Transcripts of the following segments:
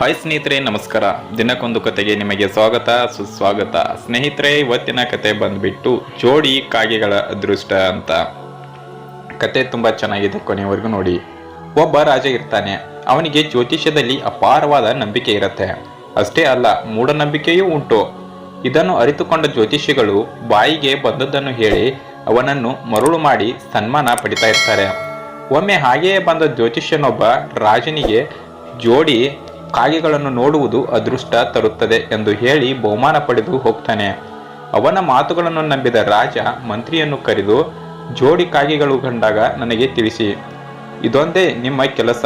Hi ಸ್ನೇಹಿತರೆ, ನಮಸ್ಕಾರ. ದಿನಕ್ಕೊಂದು ಕತೆಗೆ ನಿಮಗೆ ಸ್ವಾಗತ, ಸುಸ್ವಾಗತ. ಸ್ನೇಹಿತರೆ, ಇವತ್ತಿನ ಕತೆ ಬಂದ್ಬಿಟ್ಟು ಜೋಡಿ ಕಾಗೆಗಳ ಅದೃಷ್ಟ ಅಂತ. ಕತೆ ತುಂಬ ಚೆನ್ನಾಗಿದೆ ಕೊನೆವರೆಗೂ ನೋಡಿ. ಒಬ್ಬ ರಾಜ ಇರ್ತಾನೆ. ಅವನಿಗೆ ಜ್ಯೋತಿಷ್ಯದಲ್ಲಿ ಅಪಾರವಾದ ನಂಬಿಕೆ ಇರುತ್ತೆ. ಅಷ್ಟೇ ಅಲ್ಲ, ಮೂಢನಂಬಿಕೆಯೂ ಉಂಟು. ಇದನ್ನು ಅರಿತುಕೊಂಡ ಜ್ಯೋತಿಷಿಗಳು ಬಾಯಿಗೆ ಬಂದದ್ದನ್ನು ಹೇಳಿ ಅವನನ್ನು ಮರುಳು ಮಾಡಿ ಸನ್ಮಾನ ಪಡಿತಾ ಇರ್ತಾರೆ. ಒಮ್ಮೆ ಹಾಗೆಯೇ ಬಂದ ಜ್ಯೋತಿಷ್ಯನೊಬ್ಬ ರಾಜನಿಗೆ ಜೋಡಿ ಕಾಗೆಗಳನ್ನು ನೋಡುವುದು ಅದೃಷ್ಟ ತರುತ್ತದೆ ಎಂದು ಹೇಳಿ ಬಹುಮಾನ ಪಡೆದು ಹೋಗ್ತಾನೆ. ಅವನ ಮಾತುಗಳನ್ನು ನಂಬಿದ ರಾಜ ಮಂತ್ರಿಯನ್ನು ಕರೆದು, ಜೋಡಿ ಕಾಗೆಗಳು ಕಂಡಾಗ ನನಗೆ ತಿಳಿಸಿ. ಇದೊಂದೇ ನಿಮ್ಮ ಕೆಲಸ.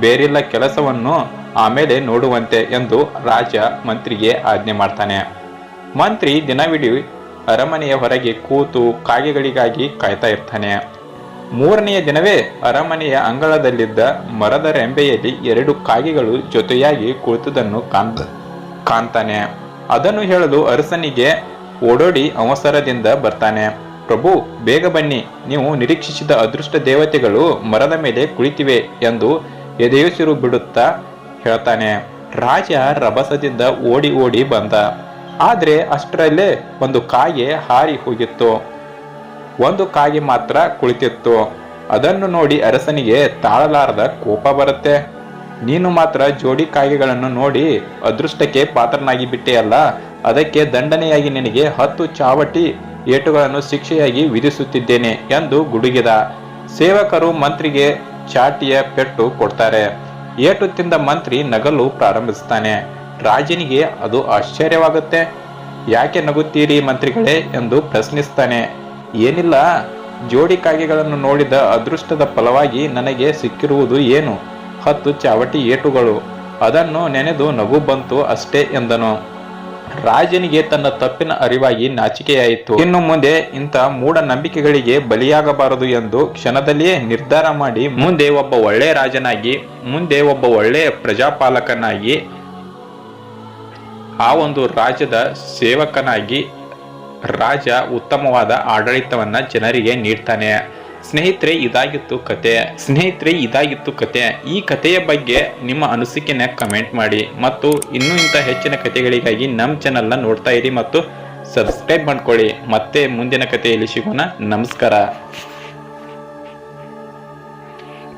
ಬೇರೆಲ್ಲ ಕೆಲಸವನ್ನು ಆಮೇಲೆ ನೋಡುವಂತೆ ಎಂದು ರಾಜ ಮಂತ್ರಿಗೆ ಆಜ್ಞೆ ಮಾಡ್ತಾನೆ. ಮಂತ್ರಿ ದಿನವಿಡೀ ಅರಮನೆಯ ಹೊರಗೆ ಕೂತು ಕಾಗೆಗಳಿಗಾಗಿ ಕಾಯ್ತಾ ಇರ್ತಾನೆ. ಮೂರನೆಯ ದಿನವೇ ಅರಮನೆಯ ಅಂಗಳದಲ್ಲಿದ್ದ ಮರದ ರೆಂಬೆಯಲ್ಲಿ ಎರಡು ಕಾಗೆಗಳು ಜೊತೆಯಾಗಿ ಕುಳಿತುದನ್ನು ಕಾಂತ ಕಾಣ್ತಾನೆ. ಅದನ್ನು ಹೇಳಲು ಅರಸನಿಗೆ ಓಡೋಡಿ ಅವಸರದಿಂದ ಬರ್ತಾನೆ. ಪ್ರಭು, ಬೇಗ ಬನ್ನಿ. ನೀವು ನಿರೀಕ್ಷಿಸಿದ ಅದೃಷ್ಟ ದೇವತೆಗಳು ಮರದ ಮೇಲೆ ಕುಳಿತಿವೆ ಎಂದು ಎದೆಯುಸಿರು ಬಿಡುತ್ತಾ ಹೇಳ್ತಾನೆ. ರಾಜ ರಭಸದಿಂದ ಓಡಿ ಓಡಿ ಬಂದ. ಆದರೆ ಅಷ್ಟರಲ್ಲೇ ಒಂದು ಕಾಗೆ ಹಾರಿ ಹೋಗಿತ್ತು. ಒಂದು ಕಾಗೆ ಮಾತ್ರ ಕುಳಿತಿತ್ತು. ಅದನ್ನು ನೋಡಿ ಅರಸನಿಗೆ ತಾಳಲಾರದ ಕೋಪ ಬರುತ್ತೆ. ನೀನು ಮಾತ್ರ ಜೋಡಿ ಕಾಯಿಗಳನ್ನು ನೋಡಿ ಅದೃಷ್ಟಕ್ಕೆ ಪಾತ್ರನಾಗಿ ಬಿಟ್ಟೆಯಲ್ಲ ಅದಕ್ಕೆ ದಂಡನೆಯಾಗಿ ನಿನಗೆ ಹತ್ತು ಚಾವಟಿ ಏಟುಗಳನ್ನು ಶಿಕ್ಷೆಯಾಗಿ ವಿಧಿಸುತ್ತಿದ್ದೇನೆ ಎಂದು ಗುಡುಗಿದ. ಸೇವಕರು ಮಂತ್ರಿಗೆ ಚಾಟಿಯ ಪೆಟ್ಟು ಕೊಡ್ತಾರೆ. ಏಟು ತಿಂದ ಮಂತ್ರಿ ನಗಲು ಪ್ರಾರಂಭಿಸ್ತಾನೆ ರಾಜನಿಗೆ ಅದು ಆಶ್ಚರ್ಯವಾಗುತ್ತೆ. ಯಾಕೆ ನಗುತ್ತೀರಿ ಮಂತ್ರಿಗಳೇ ಎಂದು ಪ್ರಶ್ನಿಸ್ತಾನೆ ಏನಿಲ್ಲ, ಜೋಡಿ ಕಾಗೆಗಳನ್ನು ನೋಡಿದ ಅದೃಷ್ಟದ ಫಲವಾಗಿ ನನಗೆ ಸಿಕ್ಕಿರುವುದು ಏನು? ಹತ್ತು ಚಾವಟಿ ಏಟುಗಳು. ಅದನ್ನು ನೆನೆದು ನಗು ಬಂತು ಅಷ್ಟೇ ಎಂದನು. ರಾಜನಿಗೆ ತನ್ನ ತಪ್ಪಿನ ಅರಿವಾಗಿ ನಾಚಿಕೆಯಾಯಿತು. ಇನ್ನು ಮುಂದೆ ಇಂಥ ಮೂಢನಂಬಿಕೆಗಳಿಗೆ ಬಲಿಯಾಗಬಾರದು ಎಂದು ಕ್ಷಣದಲ್ಲಿಯೇ ನಿರ್ಧಾರ ಮಾಡಿ, ಮುಂದೆ ಒಬ್ಬ ಒಳ್ಳೆಯ ರಾಜನಾಗಿ, ಮುಂದೆ ಒಬ್ಬ ಒಳ್ಳೆಯ ಪ್ರಜಾಪಾಲಕನಾಗಿ, ಆ ಒಂದು ರಾಜ್ಯದ ಸೇವಕನಾಗಿ ರಾಜ ಉತ್ತಮವಾದ ಆಡಳಿತವನ್ನ ಜನರಿಗೆ ನೀಡ್ತಾನೆ. ಸ್ನೇಹಿತರೆ, ಇದಾಗಿತ್ತು ಕತೆ. ಸ್ನೇಹಿತರೆ, ಇದಾಗಿತ್ತು ಕತೆ. ಈ ಕಥೆಯ ಬಗ್ಗೆ ನಿಮ್ಮ ಅನಿಸಿಕೆನ ಕಮೆಂಟ್ ಮಾಡಿ ಮತ್ತು ಇನ್ನೂ ಇಂಥ ಹೆಚ್ಚಿನ ಕಥೆಗಳಿಗಾಗಿ ನಮ್ಮ ಚಾನಲ್ನ ನೋಡ್ತಾ ಇರಿ ಮತ್ತು ಸಬ್ಸ್ಕ್ರೈಬ್ ಮಾಡ್ಕೊಳ್ಳಿ. ಮತ್ತೆ ಮುಂದಿನ ಕಥೆಯಲ್ಲಿ ಸಿಗೋಣ. ನಮಸ್ಕಾರ.